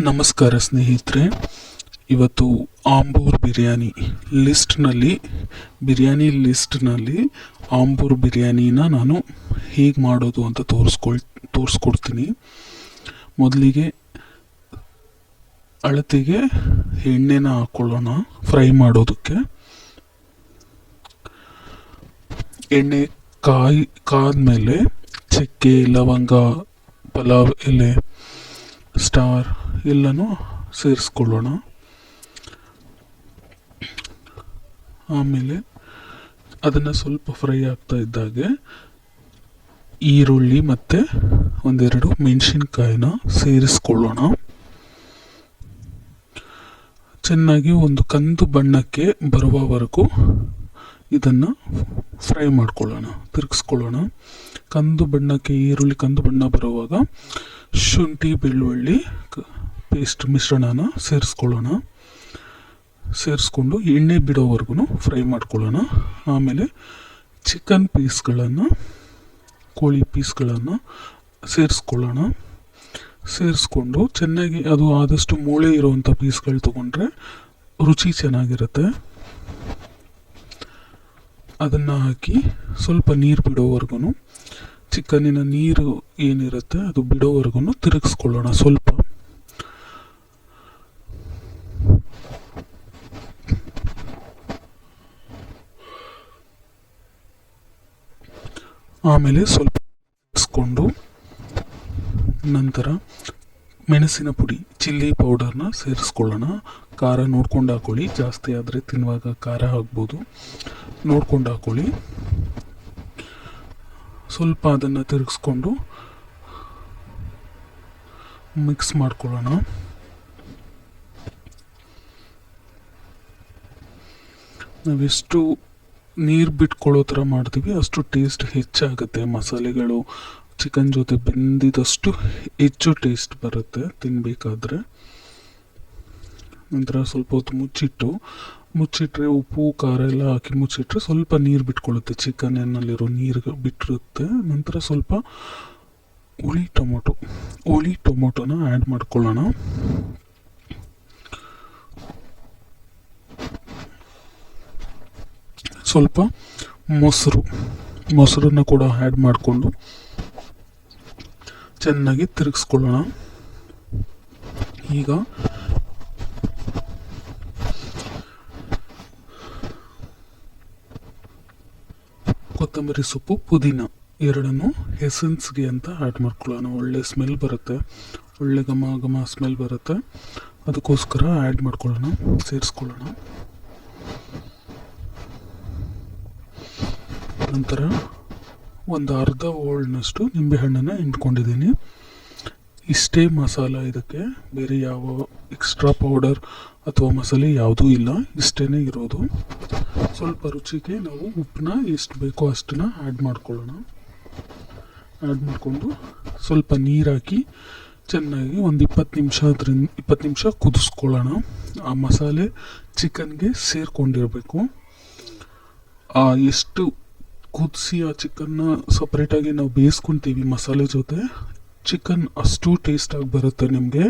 ನಮಸ್ಕಾರ ಸ್ನೇಹಿತರೆ, ಇವತ್ತು ಆಂಬೂರ್ ಬಿರಿಯಾನಿ ಲಿಸ್ಟ್ನಲ್ಲಿ ಬಿರಿಯಾನಿ ಲಿಸ್ಟ್ನಲ್ಲಿ ಆಂಬೂರ್ ಬಿರಿಯಾನಿನ ನಾನು ಹೇಗೆ ಮಾಡೋದು ಅಂತ ತೋರಿಸ್ಕೊಳ್, ತೋರಿಸ್ಕೊಡ್ತೀನಿ. ಮೊದಲಿಗೆ ಅಳತೆಗೆ ಎಣ್ಣೆನ ಹಾಕ್ಕೊಳ್ಳೋಣ ಫ್ರೈ ಮಾಡೋದಕ್ಕೆ. ಎಣ್ಣೆ ಕಾಯಿ, ಕಾದ್ಮೇಲೆ ಚಕ್ಕೆ, ಲವಂಗ, ಪಲಾವ್, ಎಲೆ, ಸ್ಟಾರ್ ಎಲ್ಲನೂ ಸೇರಿಸ್ಕೊಳ್ಳೋಣ. ಆಮೇಲೆ ಅದನ್ನು ಸ್ವಲ್ಪ ಫ್ರೈ ಆಗ್ತಾ ಇದ್ದಾಗೆ ಈರುಳ್ಳಿ ಮತ್ತು ಒಂದೆರಡು ಮೆಣಸಿನ್ಕಾಯಿನ ಸೇರಿಸ್ಕೊಳ್ಳೋಣ. ಚೆನ್ನಾಗಿ ಒಂದು ಕಂದು ಬಣ್ಣಕ್ಕೆ ಬರುವವರೆಗೂ ಇದನ್ನು ಫ್ರೈ ಮಾಡ್ಕೊಳ್ಳೋಣ, ತಿರುಗಿಸ್ಕೊಳ್ಳೋಣ. ಕಂದು ಬಣ್ಣಕ್ಕೆ ಈರುಳ್ಳಿ ಕಂದು ಬಣ್ಣ ಬರುವಾಗ ಶುಂಠಿ, ಬೆಳ್ಳುಳ್ಳಿ ಪೇಸ್ಟ್ ಮಿಶ್ರಣನ ಸೇರಿಸ್ಕೊಳ್ಳೋಣ. ಸೇರಿಸ್ಕೊಂಡು ಎಣ್ಣೆ ಬಿಡೋವರೆಗೂ ಫ್ರೈ ಮಾಡ್ಕೊಳ್ಳೋಣ. ಆಮೇಲೆ ಚಿಕನ್ ಪೀಸ್ಗಳನ್ನು, ಕೋಳಿ ಪೀಸ್ಗಳನ್ನು ಸೇರಿಸ್ಕೊಳ್ಳೋಣ. ಸೇರಿಸ್ಕೊಂಡು ಚೆನ್ನಾಗಿ ಅದು ಆದಷ್ಟು ಮೂಳೆ ಇರುವಂಥ ಪೀಸ್ಗಳು ತೊಗೊಂಡ್ರೆ ರುಚಿ ಚೆನ್ನಾಗಿರುತ್ತೆ. ಅದನ್ನು ಹಾಕಿ ಸ್ವಲ್ಪ ನೀರು ಬಿಡೋವರೆಗೂ ಚಿಕನ್ನಿನ ನೀರು ಏನಿರುತ್ತೆ ಅದು ಬಿಡೋವರೆಗೂ ತಿರುಗಿಸ್ಕೊಳ್ಳೋಣ ಸ್ವಲ್ಪ. ಆಮೇಲೆ ಸ್ವಲ್ಪ ತಿರ್ಗಿಸ್ಕೊಂಡು ನಂತರ ಮೆಣಸಿನ ಪುಡಿ, ಚಿಲ್ಲಿ ಪೌಡರ್ನ ಸೇರಿಸ್ಕೊಳ್ಳೋಣ. ಖಾರ ನೋಡ್ಕೊಂಡು ಹಾಕೊಳ್ಳಿ. ಜಾಸ್ತಿ ಆದರೆ ತಿನ್ನುವಾಗ ಖಾರ ಆಗ್ಬೋದು. ನೋಡ್ಕೊಂಡು ಹಾಕೊಳ್ಳಿ. ಸ್ವಲ್ಪ ಅದನ್ನು ತಿರುಗಿಸ್ಕೊಂಡು ಮಿಕ್ಸ್ ಮಾಡ್ಕೊಳ್ಳೋಣ. ನಾವೆಷ್ಟು ನೀರು ಬಿಟ್ಕೊಳ್ಳೋ ಥರ ಮಾಡ್ತೀವಿ. ಅಷ್ಟು ಟೇಸ್ಟ್ ಹೆಚ್ಚಾಗುತ್ತೆ. ಮಸಾಲೆಗಳು ಚಿಕನ್ ಜೊತೆ ಬೆಂದಿದಷ್ಟು ಹೆಚ್ಚು ಟೇಸ್ಟ್ ಬರುತ್ತೆ ತಿನ್ನಬೇಕಾದ್ರೆ ನಂತರ ಸ್ವಲ್ಪ ಹೊತ್ತು ಮುಚ್ಚಿಟ್ಟು, ಮುಚ್ಚಿಟ್ರೆ ಉಪ್ಪು, ಖಾರ ಎಲ್ಲ ಹಾಕಿ ಮುಚ್ಚಿಟ್ರೆ ಸ್ವಲ್ಪ ನೀರು ಬಿಟ್ಕೊಳ್ಳುತ್ತೆ. ಚಿಕನ್ನಲ್ಲಿರೋ ನೀರು ಬಿಟ್ಟಿರುತ್ತೆ. ನಂತರ ಸ್ವಲ್ಪ ಹುಳಿ ಟೊಮೊಟೊ. ಹುಳಿ ಟೊಮೊಟೊನ ಆ್ಯಡ್ ಮಾಡ್ಕೊಳ್ಳೋಣ. ಸ್ವಲ್ಪ ಮೊಸರು, ಮೊಸರನ್ನು ಕೂಡ ಆ್ಯಡ್ ಮಾಡಿಕೊಂಡು ಚೆನ್ನಾಗಿ ತಿರುಗಿಸ್ಕೊಳ್ಳೋಣ. ಈಗ ಕೊತ್ತಂಬರಿ ಸೊಪ್ಪು, ಪುದೀನ ಎರಡನ್ನು ಎಸೆನ್ಸ್ಗೆ ಅಂತ ಆ್ಯಡ್ ಮಾಡ್ಕೊಳ್ಳೋಣ. ಒಳ್ಳೆ ಸ್ಮೆಲ್ ಬರುತ್ತೆ. ಒಳ್ಳೆ ಘಮ ಘಮ ಸ್ಮೆಲ್ ಬರುತ್ತೆ. ಅದಕ್ಕೋಸ್ಕರ ಆ್ಯಡ್ ಮಾಡ್ಕೊಳ್ಳೋಣ, ಸೇರಿಸ್ಕೊಳ್ಳೋಣ. ನಂತರ ಒಂದು ಅರ್ಧ ಓಲ್ಡ್ನಷ್ಟು ನಿಂಬೆಹಣ್ಣನ್ನು ಹಿಂಡ್ಕೊಂಡಿದ್ದೀನಿ. ಇಷ್ಟೇ ಮಸಾಲ ಇದಕ್ಕೆ ಬೇರೆ ಯಾವ ಎಕ್ಸ್ಟ್ರಾ ಪೌಡರ್ ಅಥವಾ ಮಸಾಲೆ ಯಾವುದೂ ಇಲ್ಲ. ಇಷ್ಟೇ ಇರೋದು. ಸ್ವಲ್ಪ ರುಚಿಗೆ ನಾವು ಉಪ್ಪನ್ನ ಎಷ್ಟು ಬೇಕೋ ಅಷ್ಟನ್ನ ಆ್ಯಡ್ ಮಾಡ್ಕೊಳ್ಳೋಣ. ಆ್ಯಡ್ ಮಾಡಿಕೊಂಡು ಸ್ವಲ್ಪ ನೀರು ಹಾಕಿ ಚೆನ್ನಾಗಿ ಒಂದು ಇಪ್ಪತ್ತು ನಿಮಿಷ ಅದರಿಂದ ಇಪ್ಪತ್ತು ನಿಮಿಷ ಕುದಿಸ್ಕೊಳ್ಳೋಣ. ಆ ಮಸಾಲೆ ಚಿಕನ್ಗೆ ಸೇರಿಕೊಂಡಿರಬೇಕು. ಎಷ್ಟು ಕುದಿಸಿ ಆ ಚಿಕನ್ನ ಸಪ್ರೇಟಾಗಿ ನಾವು ಬೇಯಿಸ್ಕೊತೀವಿ ಮಸಾಲೆ ಜೊತೆ. ಚಿಕನ್ ಅಷ್ಟು ಟೇಸ್ಟಾಗಿ ಬರುತ್ತೆ ನಿಮಗೆ.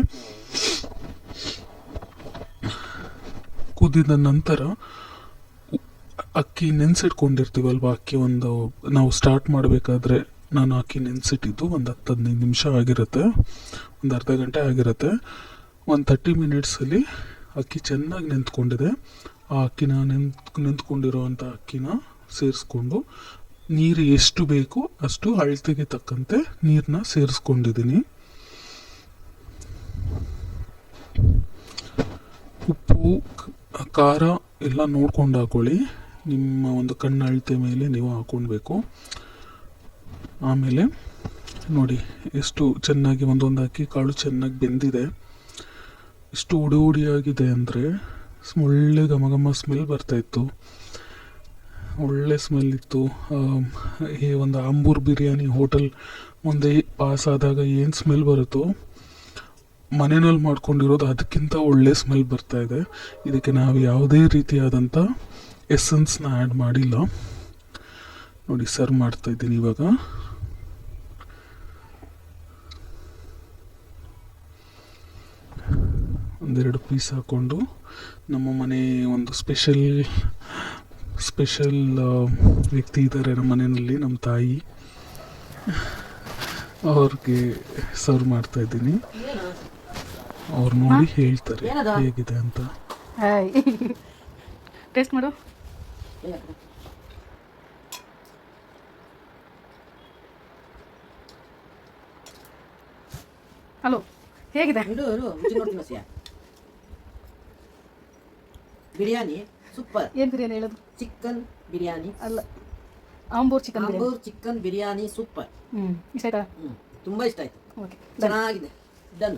ಕುದಿದ ನಂತರ ಅಕ್ಕಿ ನೆನೆಸಿಟ್ಕೊಂಡಿರ್ತೀವಲ್ವ? ಅಕ್ಕಿ ಒಂದು ನಾವು ಸ್ಟಾರ್ಟ್ ಮಾಡಬೇಕಾದ್ರೆ ನಾನು ಅಕ್ಕಿ ನೆನೆಸಿಟ್ಟಿದ್ದು ಒಂದು ಹತ್ತು ಹದಿನೈದು ನಿಮಿಷ ಆಗಿರುತ್ತೆ. ಒಂದು ಅರ್ಧ ಗಂಟೆ ಆಗಿರುತ್ತೆ. ಒಂದು ತರ್ಟಿ ಮಿನಿಟ್ಸಲ್ಲಿ ಅಕ್ಕಿ ಚೆನ್ನಾಗಿ ನೆಂತ್ಕೊಂಡಿದೆ ಆ ಅಕ್ಕಿನ ನೆಂತ್ ನೆಂತ್ಕೊಂಡಿರೋವಂಥ ಅಕ್ಕಿನ ಸೇರಿಸ್ಕೊಂಡು ನೀರು ಎಷ್ಟು ಬೇಕು ಅಷ್ಟು ಅಳತೆಗೆ ತಕ್ಕಂತೆ ನೀರನ್ನ ಸೇರಿಸ್ಕೊಂಡಿದ್ದೀನಿ. ಉಪ್ಪು ಖಾರ ಎಲ್ಲ ನೋಡ್ಕೊಂಡು ಹಾಕೊಳ್ಳಿ. ನಿಮ್ಮ ಒಂದು ಕಣ್ಣು ಅಳತೆ ಮೇಲೆ ನೀವು ಹಾಕೊಳ್ಬೇಕು. ಆಮೇಲೆ ನೋಡಿ, ಎಷ್ಟು ಚೆನ್ನಾಗಿ ಒಂದೊಂದು ಹಾಕಿ ಕಾಳು ಚೆನ್ನಾಗಿ ಬೆಂದಿದೆ. ಇಷ್ಟು ಉಡಿ ಉಡಿಯಾಗಿದೆ ಅಂದರೆ, ಒಳ್ಳೆ ಘಮ ಘಮ ಸ್ಮೆಲ್ ಬರ್ತಾಯಿತ್ತು ಒಳ್ಳೆ ಸ್ಮೆಲ್ ಇತ್ತು. ಈ ಒಂದು ಆಂಬೂರ್ ಬಿರಿಯಾನಿ ಹೋಟೆಲ್ ಮುಂದೆ ಪಾಸ್ ಆದಾಗ ಏನು ಸ್ಮೆಲ್ ಬರುತ್ತೋ ಮನೆಯಲ್ಲಿ ಮಾಡ್ಕೊಂಡಿರೋದು ಅದಕ್ಕಿಂತ ಒಳ್ಳೆ ಸ್ಮೆಲ್ ಬರ್ತಾ ಇದೆ. ಇದಕ್ಕೆ ನಾವು ಯಾವುದೇ ರೀತಿಯಾದಂಥ ಎಸೆನ್ಸ್ನ ಆ್ಯಡ್ ಮಾಡಿಲ್ಲ. ನೋಡಿ ಸರ್ವ್ ಮಾಡ್ತಾ ಇದ್ದೀನಿ ಇವಾಗ. ಒಂದೆರಡು ಪೀಸ್ ಹಾಕ್ಕೊಂಡು ನಮ್ಮ ಮನೆ ಒಂದು ಸ್ಪೆಷಲ್ ಸ್ಪೆಷಲ್ ವ್ಯಕ್ತಿ ಇದ್ದಾರೆ ನಮ್ಮ ಮನೆಯಲ್ಲಿ ನಮ್ಮ ತಾಯಿ. ಅವ್ರಿಗೆ ಸರ್ವ್ ಮಾಡ್ತಾ ಇದ್ದೀನಿ. ಅವ್ರು ನೋಡಿ ಹೇಳ್ತಾರೆ ಹೇಗಿದೆ ಅಂತ. ಟೇಸ್ಟ್ ಮಾಡು. ಹಲೋ ಹೇಗಿದೆ? ಬಿರಿಯಾನಿ. ಸೂಪರ್ ಏನು ಬಿರಿಯಾನಿ ಹೇಳೋದು? ಚಿಕನ್ ಬಿರಿಯಾನಿ ಅಲ್ಲ. Ambur chicken biryani Ambur chicken biryani super ಹ್ಞೂ ಇಷ್ಟ ಆಯ್ತಾ? ಹ್ಮ್. ತುಂಬಾ ಇಷ್ಟ ಆಯ್ತು. ಓಕೆ ಚೆನ್ನಾಗಿದೆ. ಡನ್